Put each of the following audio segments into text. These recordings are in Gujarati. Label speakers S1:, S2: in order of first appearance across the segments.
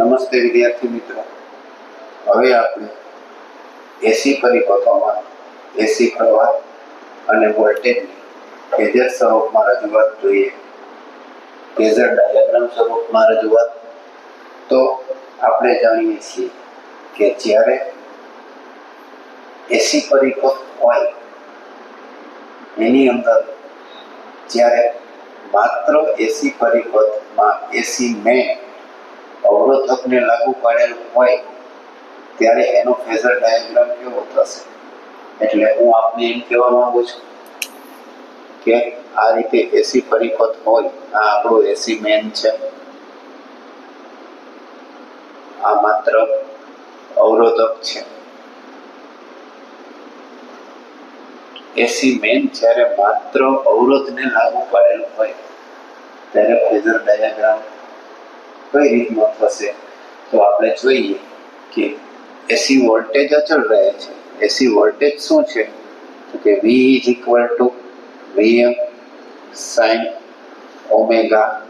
S1: નમસ્તે વિદ્યાર્થી મિત્રો હવે આપણે એસી પરિપથોમાં એસી પ્રવાહ અને વોલ્ટેજની ફેઝર સ્વરૂપમાં રજૂઆત જોઈએ. ફેઝર ડાયાગ્રામ સ્વરૂપમાં રજૂઆત. તો આપણે જાણીએ છીએ કે જ્યારે એસી પરિપથ હોય, એની અંદર જ્યારે માત્ર એસી પરિપથમાં એસી મેં અવરોધકને લાગુ પાડેલું હોય, ત્યારે એનો ફેઝર ડાયાગ્રામ કેવો થશે? એટલે હું આપને એમ કહેવા માંગુ છું કે આ રીતે એસી પરિપથ હોય, આ આપણો એસી મેન છે. આ માત્ર અવરોધક છે. એસી મેન જ્યારે માત્ર અવરોધને લાગુ પાડેલું હોય, ત્યારે ફેઝર ડાયાગ્રામ કઈ રીતનો થશે? તો આપણે જોઈએ કે એસી વોલ્ટેજ અચળ રહે છે. એસી વોલ્ટેજ શું છે? તો કે V is equal to VM sine omega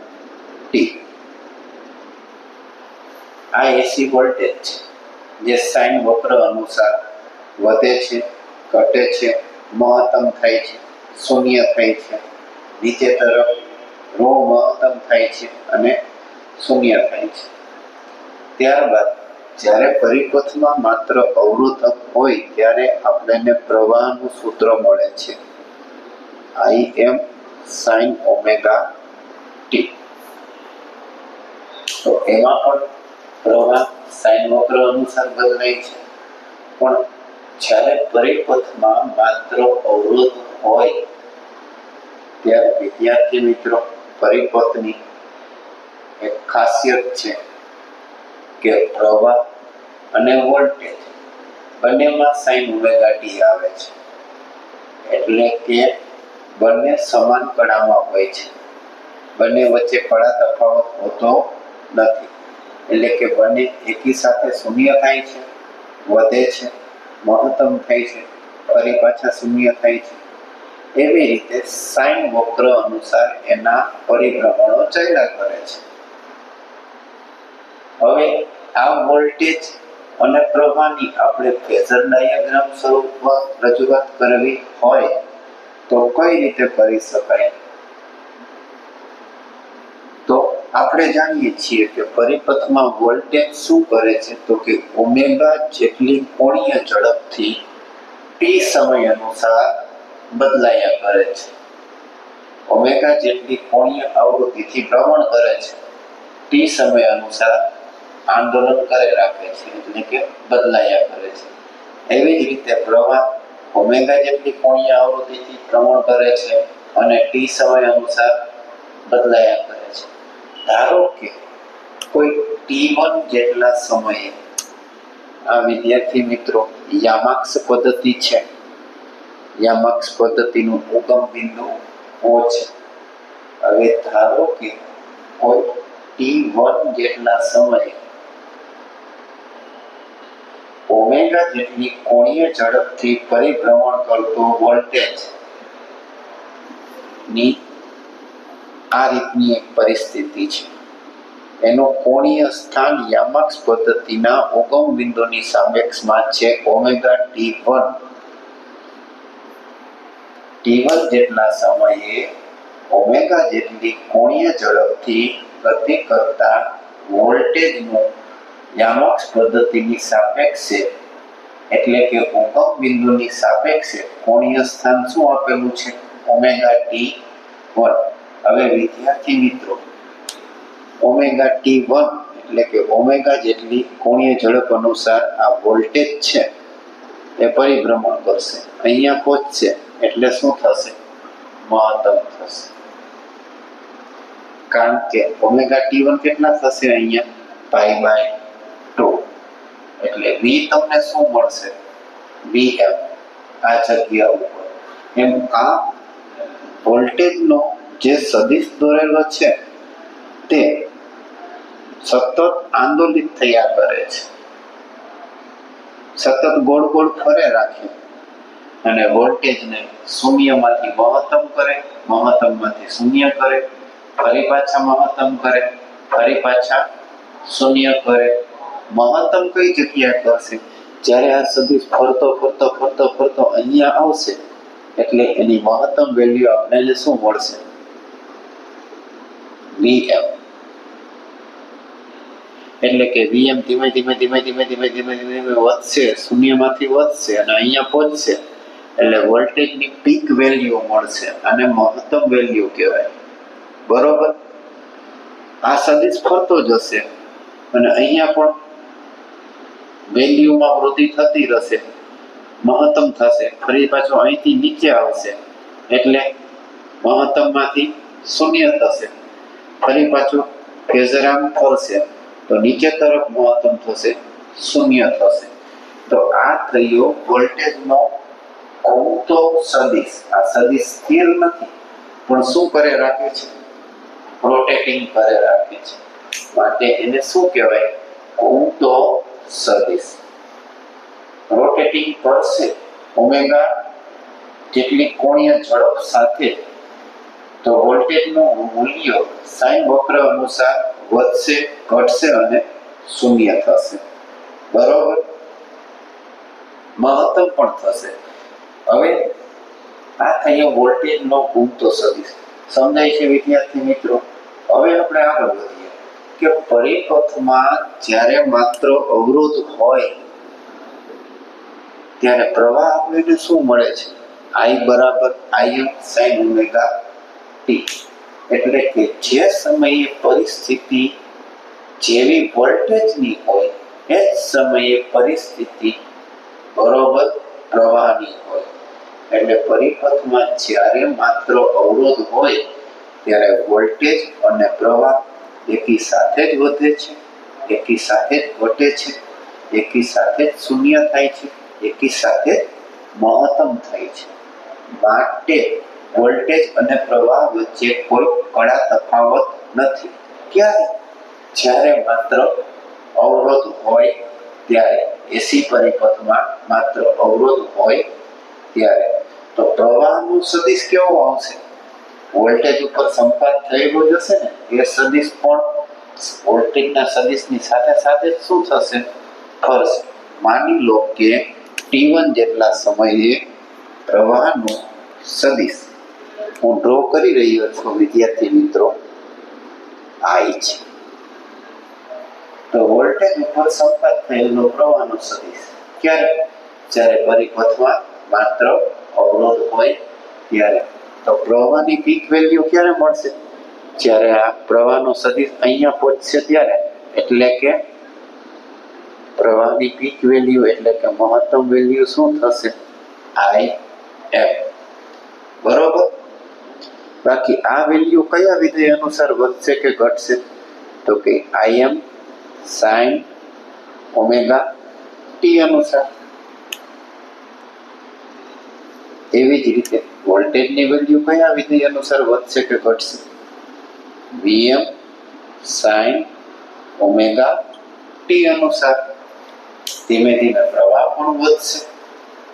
S1: T આ એસી વોલ્ટેજ છે. જે સાઇન વક્ર અનુસાર વધે છે, ઘટે છે, મહત્તમ થાય છે, શૂન્ય થાય છે. નીચે તરફ રો મહત્તમ થાય છે અને શૂન્ય થાય છે. ત્યારબાદ જ્યારે પરિપથમાં માત્ર અવરોધક હોય ત્યારે આપણને પ્રવાહનું સૂત્ર મળે છે. I M sine omega T તો એમાં પણ પ્રવાહ સાઇન વક્ર અનુસાર બદલાય છે. પણ જ્યારે પરિપથમાં માત્ર અવરોધ હોય, ત્યારે વિદ્યાર્થી મિત્રો, પરિપથની એક ખાસિયત છે કે પ્રવાહ અને વોલ્ટેજ બંનેમાં સાઈન ઓમેગા ટી આવે છે. એટલે કે બંને સમાન કળામાં હોય છે. બંને વચ્ચે કળા તફાવત હોતો નથી. એટલે કે બંને એકી સાથે શૂન્ય થાય છે, વધે છે, મહત્તમ થાય છે, ફરી પાછા શૂન્ય થાય છે. એવી રીતે સાઈન વક્ર અનુસાર એના પરિભ્રમણો ચાલ્યા કરે છે. હવે આ વોલ્ટેજ અને પ્રવાહની આપણે ફેઝર ડાયાગ્રામ સ્વરૂપમાં રજૂઆત કરવી હોય તો કઈ રીતે કરી શકાય? તો આપણે જાણીએ છીએ કે પરિપથમાં વોલ્ટેજ શું કરે છે? તો કે ઓમેગા જેટલી કોણીય ઝડપથી ટી સમય અનુસાર બદલાયા કરે છે. ઓમેગા જેટલી કોણીય આવૃત્તિથી ભ્રમણ કરે છે. ટી સમય અનુસાર આંદોલન કરે રાખે છે. એટલે કે બદલાયા કરે છે. એવી જ રીતે પ્રવાહ ઓમેગા જેટલી કોણીય આવૃત્તિથી ભ્રમણ કરે છે અને ટી સમય અનુસાર બદલાયા કરે છે. ધારો કે કોઈ ટી વન જેટલા સમયે આ વિદ્યાર્થી મિત્રો યામાક્ષ પદ્ધતિ છે. યામાક્ષ પદ્ધતિનું ઉગમ બિંદુ ઓ છે. હવે ધારો કે કોઈ ટી વન જેટલા સમયે ઓમેગા જેટલી કોણીય ઝડપથી પરિભ્રમણ કરતો વોલ્ટેજની આ રીતની એક પરિસ્થિતિ છે. એનું કોણીય સ્થાન યામાક્ષ પદ્ધતિના ઉગમ બિંદુની સાપેક્ષમાં છે omega T one. T one જેટલા સમયે ઓમેગા જેટલી કોણીય ઝડપથી ગતિ કરતા વોલ્ટેજનું યામાક્ષ પદ્ધતિની સાપેક્ષે એટલે કે ઉપક બિંદુની સાપેક્ષે કોણીય સ્થાન શું આપેલું છે ઓમેગા ટી વન હવે વિદ્યાર્થી મિત્રો ઓમેગા ટી વન એટલે કે ઓમેગા જેટલી કોણીય ઝડપ અનુસાર આ વોલ્ટેજ છે એ પરિભ્રમણ કરશે અહીંયા પહોંચશે એટલે શું થશે મહત્તમ થશે કારણ કે ઓમેગા ટી વન કેટલા થશે અહીંયા પાઈ બાય એટલે વી તમને શું મળશે? વી હેવ આ જગ્યા ઉપર. એમ આ વોલ્ટેજનો જે સદિશ દોરેલો છે, તે સતત આંદોલિત થયા કરે છે. સતત ગોળ ગોળ ફરે રાખે. અને વોલ્ટેજને શૂન્યમાંથી મહત્તમ કરે, મહત્તમમાંથી શૂન્ય કરે, ફરી પાછા મહત્તમ કરે, ફરી પાછા શૂન્ય કરે. મહત્તમ કઈ જગ્યાએ કરશે? જ્યારે આ સદિશ ફરતો ફરતો ફરતો ફરતો અહીંયા આવશે, એટલે એની મહત્તમ વેલ્યુ આપણને શું મળશે? વીએમ એટલે કે વીએમ ધીમે ધીમે ધીમે ધીમે ધીમે ધીમે ધીમે વધશે, શૂન્યમાંથી વધશે અને અહીંયા પહોંચશે. એટલે વોલ્ટેજની પીક વેલ્યુ મળશે અને મહત્તમ વેલ્યુ કહેવાય. બરોબર? આ સદિશ ફરતો જશે અને અહીંયા પણ વેલ્યુમાં વૃદ્ધિ થતી રહેશે. મહત્તમ થશે. ફરી પાછો અહીંથી નીચે આવશે. એટલે મહત્તમમાંથી શૂન્ય થશે. ફરી પાછું ફેઝરામ ખોલશે. તો નીચે તરફ મહત્તમ થશે, શૂન્ય થશે. તો આ થયો વોલ્ટેજનો કૌતો સદિશ. આ સદિશ સ્થિર નથી. પણ શું કરે રાખે છે? રોટેટિંગ કરે રાખે છે. માટે એને શું કહેવાય? કૌતો સદિશ. રોટેટિંગ કરશે ઓમેગા જેટલી કોણીય ઝડપ સાથે. તો વોલ્ટેજનું મૂલ્ય સાઈન વક્ર અનુસાર વધશે, ઘટશે અને શૂન્ય થશે. બરોબર? મહત્તમ પણ થશે. હવે આ થયો વોલ્ટેજનો ઘૂમતો સદિશ. સમજાય છે વિદ્યાર્થી મિત્રો? હવે આપણે આગળ વધીએ. કે પરિપથમાં જ્યારે માત્ર અવરોધ હોય, ત્યારે પ્રવાહ આપણને શું મળે છે? આઈ બરાબર આઈએમ સાઈન ઓમેગા ટી એટલે કે જે સમયે પરિસ્થિતિ જેવી વોલ્ટેજની હોય, એ જ સમયે પરિસ્થિતિ બરોબર પ્રવાહની હોય. એટલે પરિપથમાં જ્યારે માત્ર અવરોધ હોય, ત્યારે વોલ્ટેજ અને પ્રવાહ એકી સાથે જ વધે છે, એકી સાથે જ ઘટે છે, એકી સાથે જ શૂન્ય થાય છે, એકી સાથે જ મહત્તમ થાય છે. માટે વોલ્ટેજ અને પ્રવાહ વચ્ચે કોઈ કડા તફાવત નથી. ક્યારે? જ્યારે માત્ર અવરોધ હોય ત્યારે એસી પરિપથમાં માત્ર અવરોધ હોય ત્યારે. તો પ્રવાહનું સદિશ કેવો આવશે? વોલ્ટેજ ઉપર સંપાત થયેલો જશે ને? એ સદિશ પણ વોલ્ટેજના સદિશની સાથે સાથે શું થશે? ફરશે. માની લો કે ટી જેટલા સમયે પ્રવાહનું સદિશ હું ડ્રો કરી રહ્યો છું, વિદ્યાર્થી મિત્રો. આઈ છે. તો વોલ્ટેજ ઉપર સંપર્ક થયેલો પ્રવાહનો સદિશ. ક્યારે? જ્યારે પરિપથમાં માત્ર અવરોધ હોય ત્યારે. તો પ્રવાહની પીક વેલ્યુ ક્યારે મળશે? જ્યારે આ પ્રવાહનો સદિશ અહીંયા પહોંચશે ત્યારે. એટલે કે પ્રવાહની પીક વેલ્યુ એટલે કે મહત્તમ વેલ્યુ શું થશે? આઈ એમ બરોબર? બાકી આ વેલ્યુ કયા વિધેય અનુસાર વધશે કે ઘટશે? તો કે I M sine omega T અનુસાર. એવી જ રીતે. વોલ્ટેજની વેલ્યુ કયા વિધેય અનુસાર વધશે કે ઘટશે? વીએમ સાઇન ઓમેગા ટી અનુસાર ધીમે ધીમે પ્રવાહ પણ વધશે.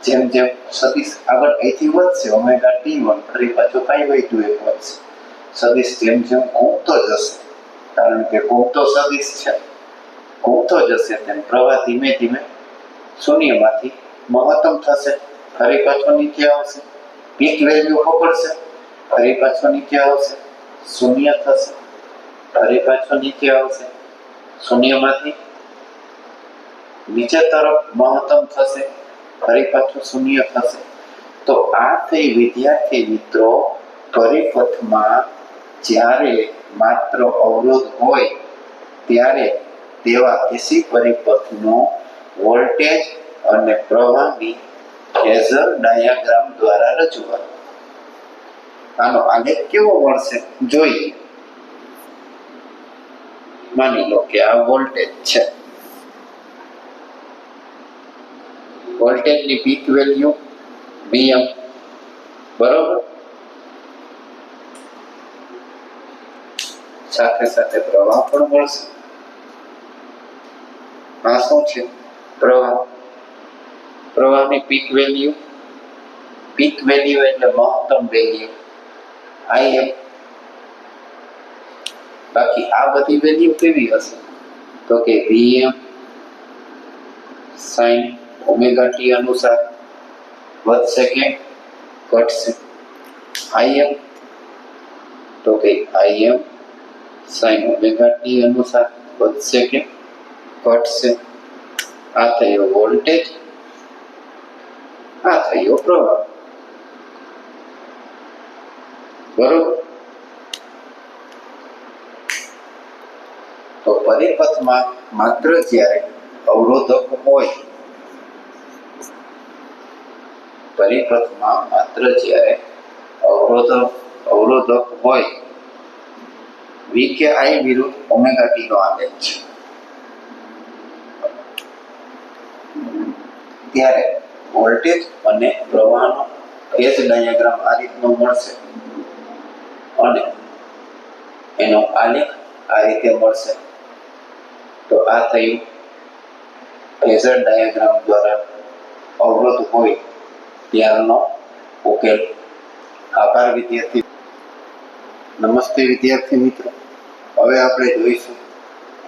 S1: જેમ જેમ સદિશ આગળ અહીંથી વધશે ઓમેગા ટી વન. ફરી પાછું પાઈ બાય ટુ એક વધશે. સદિશ જેમ જેમ ઘૂમતો જશે. કારણ કે ઘૂમતો સદિશ છે. ઘૂમતો જશે તેમ પ્રવાહ ધીમે ધીમે શૂન્યમાંથી મહત્તમ થશે. ફરી પાછો નીચે આવશે. પીક વેલ્યુ પકડશે ફરી પાછો નીચે આવશે, શૂન્ય થશે ફરી પાછો નીચે આવશે, શૂન્યમાંથી નીચે તરફ મહત્તમ થશે ફરી પાછું શૂન્ય થશે. તો આ થઈ વિદ્યાર્થી મિત્રો, પરિપથમાં જ્યારે માત્ર અવરોધ હોય, ત્યારે તેવા એસી પરિપથનો વોલ્ટેજ અને પ્રવાહની ફેઝર ડાયાગ્રામ દ્વારા રજૂઆત. આનો આલેખ કેવો મળશે જોઈએ. માની લો કે આ વોલ્ટેજ છે. વોલ્ટેજની પીક વેલ્યુ વીએમ બરોબર? સાથે સાથે પ્રવાહ પણ મળશે આ શું છે? પ્રવાહ. પ્રવાહની પીક વેલ્યુ પીક વેલ્યુ એટલે મહત્તમ વેલ્યુ આઈ એમ બાકી આ બધી વેલ્યુ કેવી હશે? તો કે વીએમ સાઈન ઓમેગા ટી અનુસાર વધશે કે ઘટશે આઈએમ તો કે આઈએમ સાઈન ઓમેગા ટી અનુસાર વધશે કે ઘટશે આ થયો વોલ્ટેજ આ થયો પ્રવાહ બરોબર તો પરિપથમાં માત્ર જ્યારે અવરોધક હોય, પરિપથમાં માત્ર જ્યારે અવરોધક અવરોધક હોય વી કે આઈ વિરુદ્ધ ઓમેગા ટી નો આલેખ છે. ત્યારે વોલ્ટેજ અને પ્રવાહનો ફેઝ ડાયાગ્રામ આ રીતનો મળશે. અને એનો આલેખ આ રીતે મળશે. તો આ થયું ફેઝર ડાયાગ્રામ દ્વારા અવરોધ હોય ત્યારનો ઉકેલ. આભાર વિદ્યાર્થી. નમસ્તે વિદ્યાર્થી મિત્રો. હવે આપણે જોઈશું.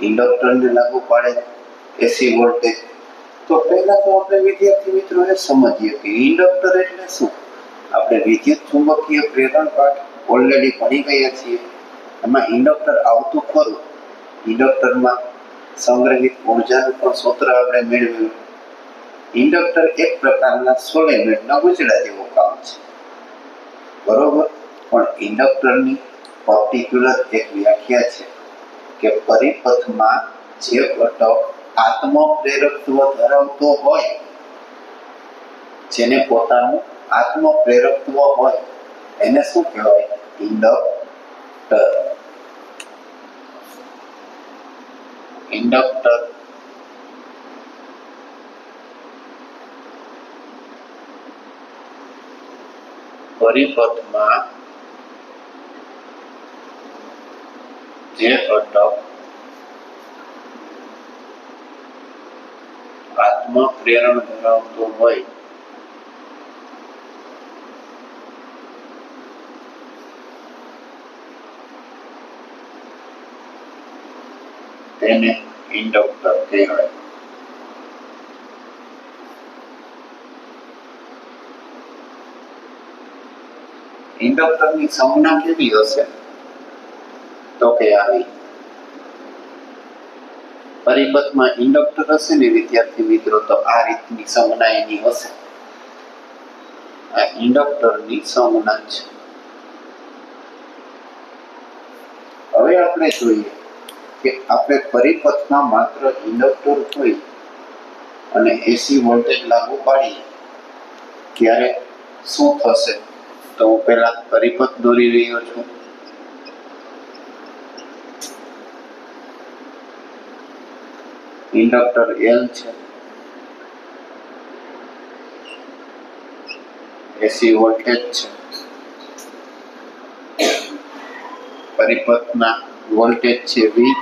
S1: ઇન્ડક્ટરને લાગુ પાડે એસી વોલ્ટેજ. તો પહેલા તો આપણે વિદ્યાર્થી મિત્રોએ સમજીએ કે ઇન્ડક્ટર એટલે શું? આપણે વિદ્યુત ચુંબકીય પ્રેરણ પાઠ ઓલરેડી ભણી ગયા છીએ. એમાં ઇન્ડક્ટર આવતું ખરું. ઇન્ડક્ટરમાં સંગ્રહિત ઉર્જાનું પણ સૂત્ર આપણે મેળવ્યું. ઇન્ડક્ટર એક પ્રકારના સોલેમેન્ટના ગુજડા જેવું કામ છે. બરોબર? પણ ઇન્ડક્ટરની પર્ટિક્યુલર એક વ્યાખ્યા છે કે પરિપથમાં જે ઘટક આત્મપ્રેરકત્વ ધરાવતો હોય, જેને પોતાનું આત્મપ્રેરકત્વ હોય, એને શું કહેવાય? ઇન્ડક્ટર. ઇન્ડક્ટર. પરિપથમાં જે ઘટક આત્મ પ્રેરણ ધરાવતો હોય. તેને ઇન્ડક્ટર કહેવાય. ઇન્ડક્ટરની સંજ્ઞા કેવી હશે? તો કે આવી. પરિપથમાં ઇન્ડક્ટર હશે ને, વિદ્યાર્થી મિત્રો, તો આ રીતની સંજ્ઞા એની હશે. આ ઇન્ડક્ટરની સંજ્ઞા છે. હવે આપણે જોઈએ કે આપણે પરિપથમાં માત્ર ઇન્ડક્ટર હોય અને એસી વોલ્ટેજ લાગુ પાડીએ, ત્યારે શું થશે? તો હું પહેલા પરિપથ દોરી રહ્યો છું. ઇન્ડક્ટર એલ છે. એસી વોલ્ટેજ છે. પરિપથના વોલ્ટેજ છે વી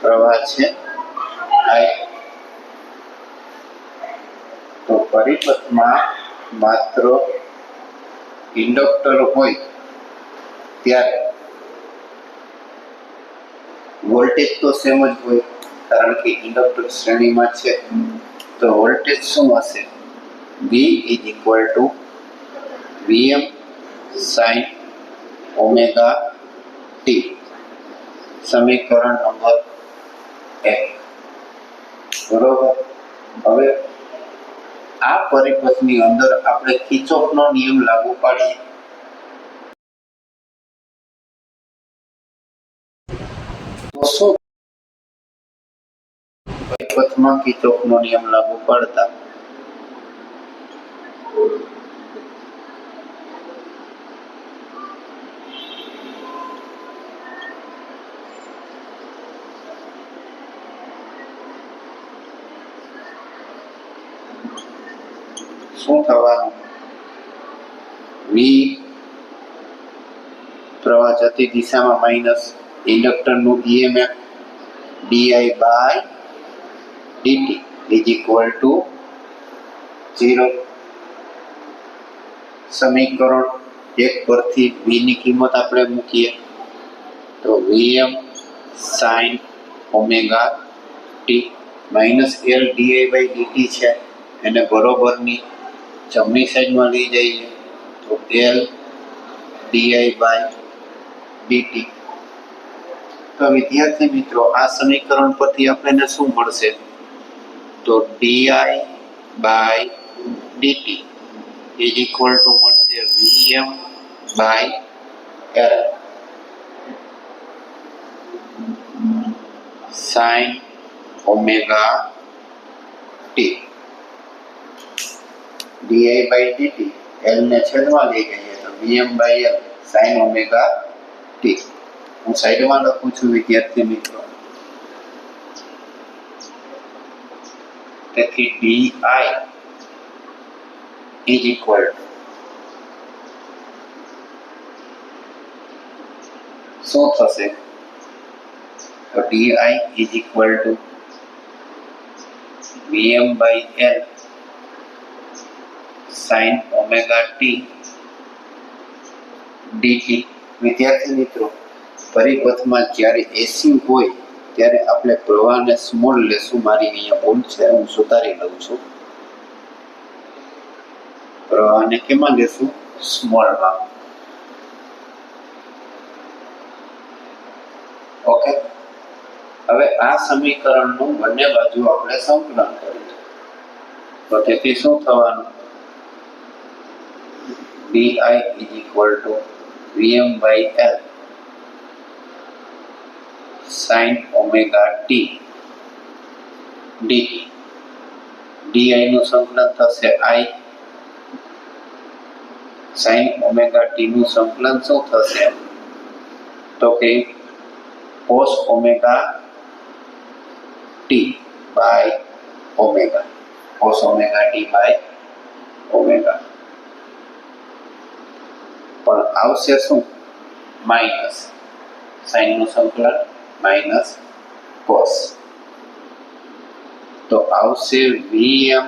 S1: પ્રવાહ છે આઈ તો પરિપથમાં માત્ર ઇન્ડક્ટર હોય ત્યારે વોલ્ટેજ તો સેમ જ હોય. કારણ કે ઇન્ડક્ટર શ્રેણીમાં છે. તો વોલ્ટેજ શું હશે? V is equal to VM sine omega T સમીકરણ નંબર એક. બરોબર? હવે આ પરિપથની અંદર આપણે કિર્ચોફનો નિયમ લાગુ પાડીએ. તો શું પરિપથમાં કિર્ચોફનો નિયમ લાગુ પાડતા. શું થવાનું? વી પ્રવાહ જતી દિશામાં minus ઇન્ડક્ટરનું EMF DI by DT is equal to zero સમીકરણ એક પરથી v ની કિંમત આપણે મૂકીએ. તો vm sin omega T minus L DI by DT છે. એને બરોબરની જમણી સાઈડમાં લઈ જઈએ. તો એલ ડીઆઈ બાય ડીટી તો વિદ્યાર્થી મિત્રો, આ સમીકરણ પરથી આપણને શું મળશે? તો DI by DT is equal to મળશે VM by L sine omega T DI by DT એલને છેદમાં લઈ ગઈએ તો VM by L sine omega T હું સાઈડમાં લખું છું વિદ્યાર્થી મિત્રો. તેથી ડીઆઈ ઇઝ ઇક્વલ શું થશે? તો DI is equal to VM by L sine omega T DT વિદ્યાર્થી મિત્રો, પરિપથમાં જ્યારે એસી હોય ત્યારે આપણે પ્રવાહને સ્મોલ લેશું, મારી અહીંયા ભૂલ છે, હું સુધારી લઉં છું. પ્રવાહને કેમાં લેશું? સ્મોલમાં ઓકે હવે આ સમીકરણનું બંને બાજુ આપણે સંકલન કરીશું તો તેથી શું થવાનું? B I is equal to VM by L sine omega T D DI નું સંકલન થશે આઈ સાઇન ઓમેગા ટી નું સંકલન શું થશે? તો કે cos omega T by omega cos omega T by omega પણ આવશે શું? માઇનસ સાઇનનું સંકલન માઇનસ કોસ તો આવશે VM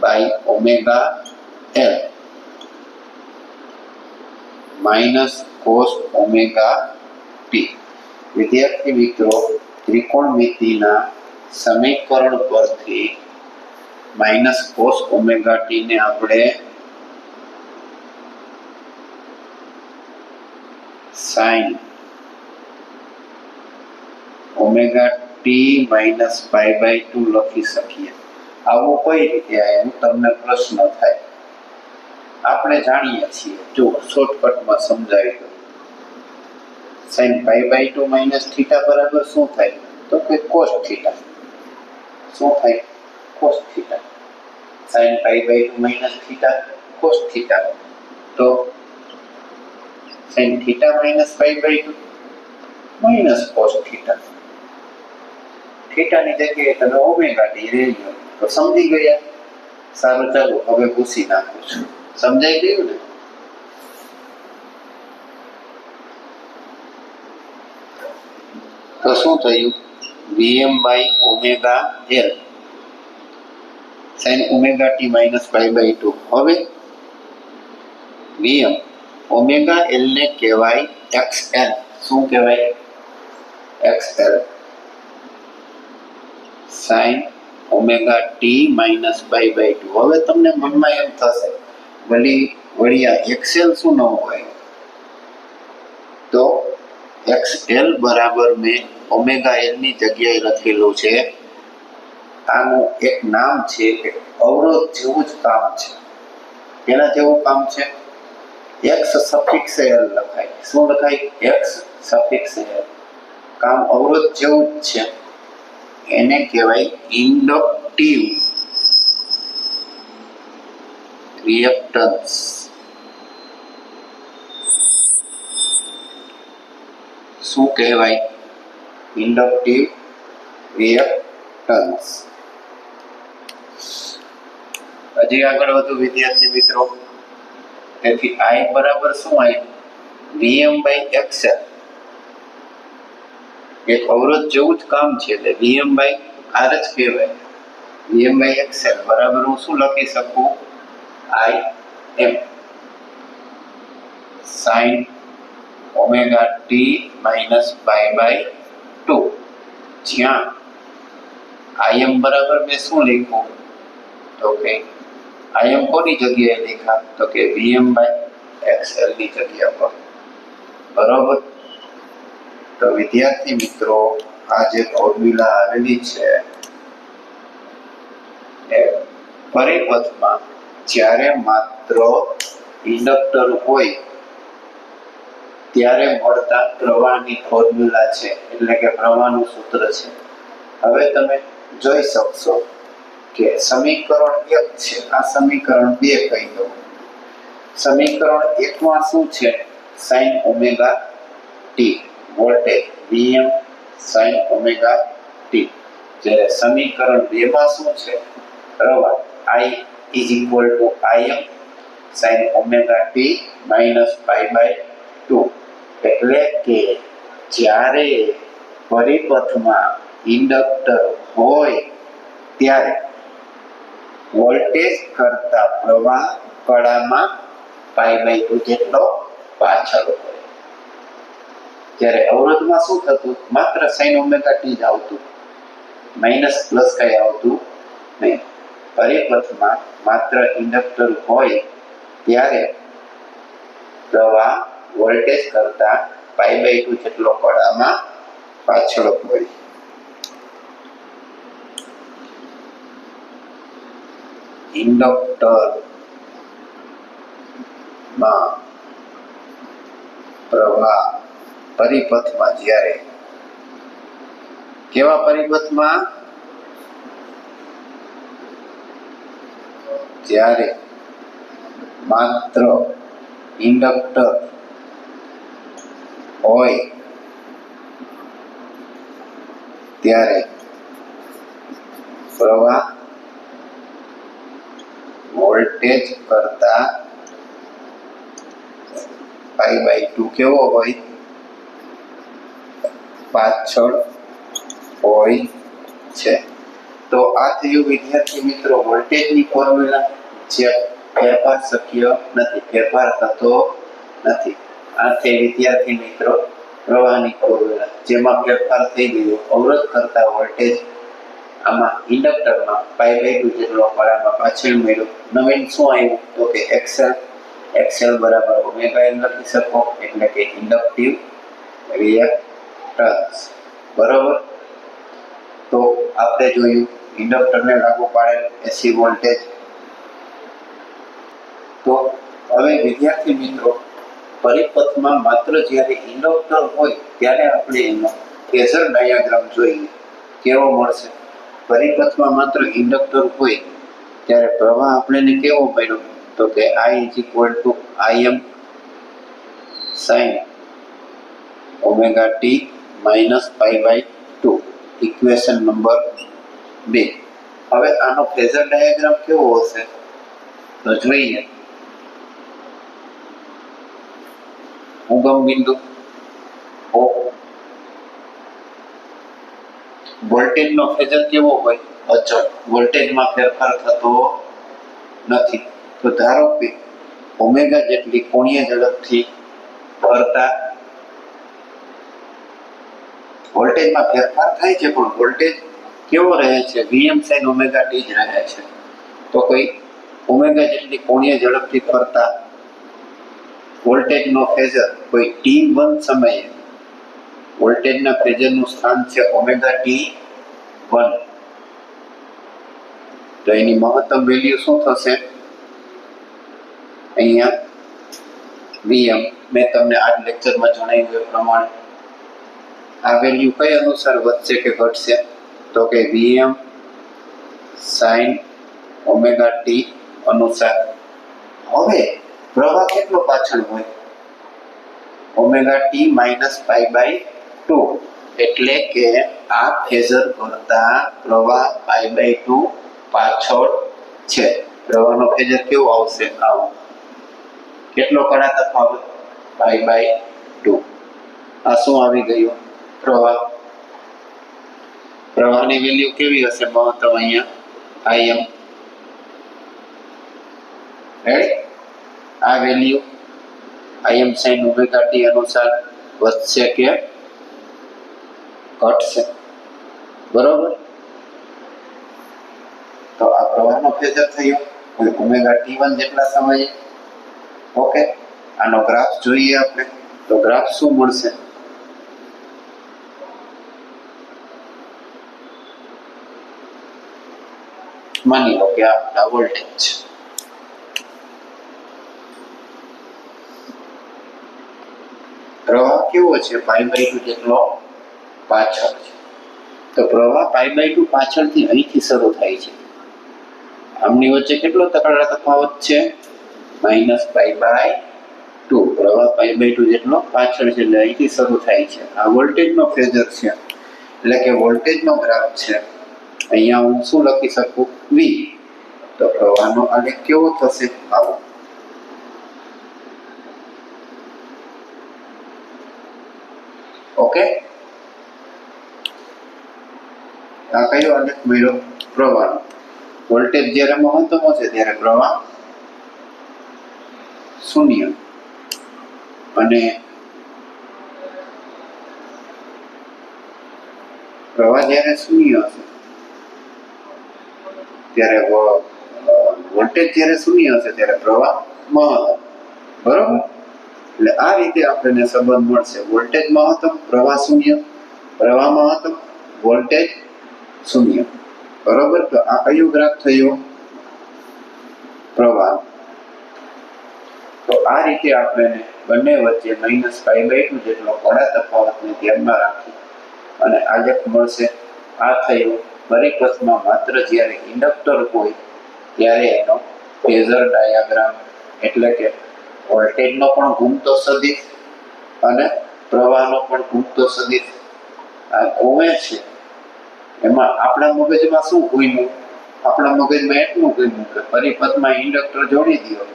S1: by omega L minus cos omega T વિદ્યાર્થી મિત્રો ત્રિકોણમિતિના સમીકરણ પરથી માઇનસ કોસ ઓમેગા ટી ને આપણે sine omega T minus pi by two લખી શકીએ. આવો કઈ રીતે આવ્યું તમને પ્રશ્ન થાય? આપણે જાણીએ છીએ. જો શોર્ટકટમાં સમજાવી દઉં sine pi by two minus theta બરાબર શું થાય? તો કે કોસ થીટા. શું થાય? Cos theta. Sine pi by two minus theta, cos theta. તો sine theta minus pi by two, minus cos theta. થીટાની જગ્યાએ તમે ઓમેગા ડી રહી ગયો તો સમજી ગયા? સારું, ચાલો, હવે ભૂસી નાખું છું. સમજાઈ ગયું ને? તો શું થયું? VM by omega L sine omega T minus pi by two હવે? વીએમ ઓમેગા એલ ને કહેવાય એક્સ એલ શું કહેવાય? X L sine omega T minus pi by two હવે તમને મનમાં એમ થશે વળી વળી આ એક્સેલ શું ન હોય? તો એક્સ એલ બરાબર મેં ઓમેગા એલની જગ્યાએ લખેલું છે. આનું એક નામ છે અવરોધ જેવું જ કામ છે. કેના જેવું કામ છે? એક્સ સફિક્સ એલ લખાય. શું લખાય? એક્સ સફિક્સ એલ કામ અવરોધ જેવું જ છે. એને કહેવાય ઇન્ડક્ટિવ રિએક્ટન્સ. શું કહેવાય? Inductive reactance. હજી આગળ વધુ વિદ્યાર્થી મિત્રો. તેથી આઈ બરાબર શું આવ્યું વીએમ બાય એક્સએલ એક અવરોધ જેવું જ કામ છે એટલે વીએમ બાય આર જ કહેવાય વીએમ બાય એક્સએલ બરાબર હું શું લખી શકું I M sine omega T minus pi by two જ્યાં આઈએમ બરાબર મેં શું લખ્યું તો કે આઈએમ કોની જગ્યાએ લખ્યા તો કે વીએમ બાય એક્સએલની જગ્યા પર બરોબર તો વિદ્યાર્થી મિત્રો, આ જે ફોર્મ્યુલા આવેલી છે, એ પરિપથમાં જ્યારે માત્ર ઇન્ડક્ટર હોય, ત્યારે મળતા પ્રવાહની ફોર્મ્યુલા છે, એટલે કે પ્રવાહનું સૂત્ર છે. હવે તમે જોઈ શકશો કે સમીકરણ એક છે, આ સમીકરણ બે કહી દઉં. સમીકરણ એકમાં શું છે? Sine omega T voltage Vm sin omega T જ્યારે સમીકરણ 2 માં શું છે? પ્રવાહ I is equal to Im sin omega T minus pi by two એટલે કે જ્યારે પરિપથમાં ઇન્ડક્ટર હોય, ત્યારે વોલ્ટેજ કરતા પ્રવાહ કળામાં પાઈ બાય ટુ જેટલો પાછળ હોય. જ્યારે અવરોધમાં શું થતું? માત્ર સાઈન ઓમેગા ટી જ આવતું. માઇનસ પ્લસ કઈ આવતું નહીં. પરિપથમાં માત્ર ઇન્ડક્ટર હોય ત્યારે પ્રવાહ વોલ્ટેજ કરતા પાઈ બાય ટુ જેટલો કળામાં પાછળ હોય. ઇન્ડક્ટરમાં પ્રવાહ પરિપથમાં જ્યારે. કેવા પરિપથમાં? જ્યારે માત્ર ઇન્ડક્ટર હોય, ત્યારે પ્રવાહ વોલ્ટેજ કરતા પાઈ બાય ટુ કેવો હોય? પાછળ હોય છે. તો આ થયું વિદ્યાર્થી મિત્રો વોલ્ટેજની ફોર્મ્યુલા જે ફેરફાર શક્ય નથી, ફેરફાર થતો નથી. આ થઈ વિદ્યાર્થી મિત્રો પ્રવાહની ફોર્મ્યુલા, જેમાં ફેરફાર થઈ ગયો. અવરોધ કરતા વોલ્ટેજ આમાં ઇન્ડક્ટરમાં પાઈ બાય ટુ જેટલો કળામાં પાછળ મળ્યો. નવીન શું આવ્યું? તો કે એક્સેલ એક્સેલ બરાબર ઓમેગા એમ લખી શકો, એટલે કે ઇન્ડક્ટિવ રિએક્ટન્સ બરાબર? તો આપણે જોયું, ઇન્ડક્ટરને લાગુ પાડેલ એસી વોલ્ટેજ તો હવે વિદ્યાર્થી મિત્રો, પરિપથમાં માત્ર જ્યારે ઇન્ડક્ટર હોય, ત્યારે આપણે એનો ફેઝર ડાયાગ્રામ જોઈએ. કેવો મળશે? પરિપથમાં માત્ર ઇન્ડક્ટર હોય, ત્યારે પ્રવાહ આપણને કેવો મળ્યો? તો કે I is equal to I M sine omega T minus pi by two equation number બે. હવે આનો ફેઝર ડાયાગ્રામ કેવો હશે? તો જોઈએ. ઉગમ બિંદુ ઓ વોલ્ટેજનો ફેઝર કેવો હોય? અચળ. વોલ્ટેજમાં ફેરફાર થતો નથી. તો ધારો કે ઓમેગા જેટલી કોણીય ઝડપથી ફરતા વોલ્ટેજમાં ફેરફાર થાય છે, પણ વોલ્ટેજ કેવો રહે છે? વીએમ સાઇન ઓમેગા ટી જ રહે છે. તો કોઈ ઓમેગા જેટલી કોણીય ઝડપથી ફરતા વોલ્ટેજનો ફેઝર કોઈ ટી વન સમયે વોલ્ટેજના ફેઝરનું સ્થાન છે ઓમેગા ટી વન તો એની મહત્તમ વેલ્યુ શું થશે? અહીંયા વીએમ મેં તમને આ લેક્ચરમાં જણાવ્યું એ પ્રમાણે આ વેલ્યુ કઈ અનુસાર વધશે કે ઘટશે? તો કે વીએમ સાઇન ઓમેગા ટી અનુસાર. હવે પ્રવાહ કેટલો પાછળ હોય? Omega T minus pi by two એટલે કે આ ફેઝર કરતા પ્રવાહ પાઈ બાય ટુ પાછળ છે. પ્રવાહનો ફેઝર કેવો આવશે? આવો. કેટલો કણા તફાવત? પાઈ બાય ટુ આ શું આવી ગયું? પ્રવાહ પ્રવાહની વેલ્યુ કેવી હશે મહત્તમ અહીંયા આઈએમ રેડી આ value I M sine omega T અનુસાર વધશે કે ઘટશે બરોબર તો આ પ્રવાહનો ફેઝર થયો કોઈ ઓમેગા ટી વન જેટલા સમયે ઓકે આનો ગ્રાફ જોઈએ આપણે તો ગ્રાફ શું મળશે માની લો કે આપણા વોલ્ટેજ છે. પ્રવાહ કેવો છે? પાઈ બાય ટુ જેટલો પાછળ છે. તો પ્રવાહ પાઈ બાય ટુ પાછળથી અહીંથી શરૂ થાય છે. આમની વચ્ચે કેટલો તકડા તફાવત છે? માઇનસ પાઈ બાય ટુ પ્રવાહ પાઈ બાય ટુ જેટલો પાછળ છે એટલે અહીંથી શરૂ થાય છે. આ વોલ્ટેજનો ફેઝર છે. એટલે કે વોલ્ટેજનો ગ્રાફ છે. અહીંયા હું શું લખી શકું? વી. તો પ્રવાહનો આલેખ કેવો થશે? આવો. ઓકે? આ કયો આલેખ મળ્યો? પ્રવાહ. વોલ્ટેજ જ્યારે મહત્તમ હશે ત્યારે પ્રવાહ શૂન્ય. અને પ્રવાહ જ્યારે શૂન્ય હશે ત્યારે વોલ્ટેજ જ્યારે શૂન્ય હશે ત્યારે પ્રવાહ મહત્તમ. બરોબર? એટલે આ રીતે આપણને સંબંધ મળશે. વોલ્ટેજ મહત્તમ, પ્રવાહ શૂન્ય. પ્રવાહ મહત્તમ વોલ્ટેજ શૂન્ય. બરોબર? તો આ કયો ગ્રાફ થયો? પ્રવાહ. તો આ રીતે આપણે બંને વચ્ચે માઇનસ પાઈ બાય ટુ જેટલો કડા તફાવતને ધ્યાનમાં રાખી અને આલેખ મળશે, આ થયો દરેક બસમાં માત્ર જ્યારે ઇન્ડક્ટર હોય, ત્યારે એનો ફેઝર ડાયાગ્રામ એટલે કે વોલ્ટેજનો પણ ઘૂમતો સદિશ અને પ્રવાહનો પણ ઘૂમતો સદિશ આ ઘૂમે છે. એમાં આપણા મગજમાં શું ઘૂમ્યું આપણા મગજમાં એટલું ઘૂમ્યું કે પરિપથમાં ઇન્ડક્ટર જોડી દો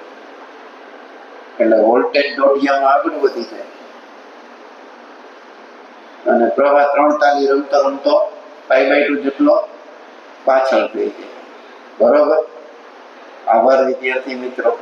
S1: એટલે વોલ્ટેજ દોઢિયામાં આગળ વધી જાય. અને પ્રવાહ ત્રણ તાલી રમતો રમતો પાઈ બાય ટુ જેટલો પાછળ થઈ જાય. બરોબર? આભાર વિદ્યાર્થી મિત્રો.